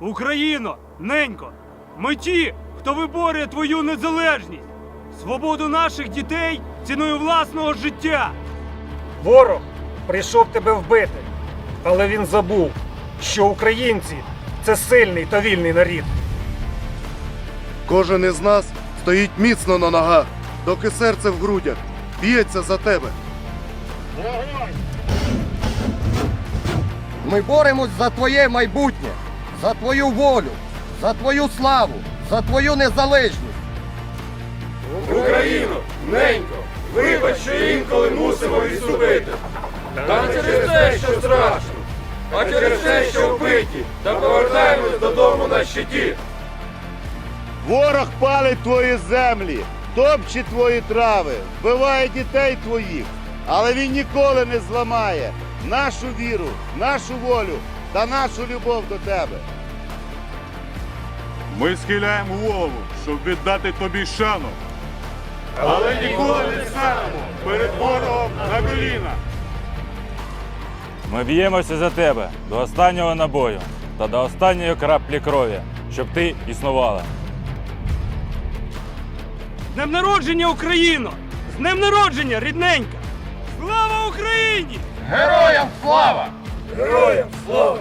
Україно, ненько, ми ті, хто виборює твою незалежність, свободу наших дітей ціною власного життя. Ворог прийшов тебе вбити, але він забув, що українці це сильний та вільний нарід. Кожен із нас стоїть міцно на ногах, доки серце в грудях б'ється за тебе. Ми боремось за твоє майбутнє, за твою волю, за твою славу, за твою незалежність. Україно, ненько, вибач, що інколи мусимо відступити. Та не через те, що страшно, а через те, що вбиті, та повертаємось додому на щиті. Ворог палить твої землі, топче твої трави, вбиває дітей твоїх, але він ніколи не зламає нашу віру, нашу волю та нашу любов до тебе. Ми схиляємо голову, щоб віддати тобі шану. Але ніколи не станемо перед ворогом на коліна. Ми б'ємося за тебе до останнього набою та до останньої краплі крові, щоб ти існувала. З днем народження, Україно! З днем народження, рідненька! Слава Україні! Героям слава! Героям слава! Героям слава!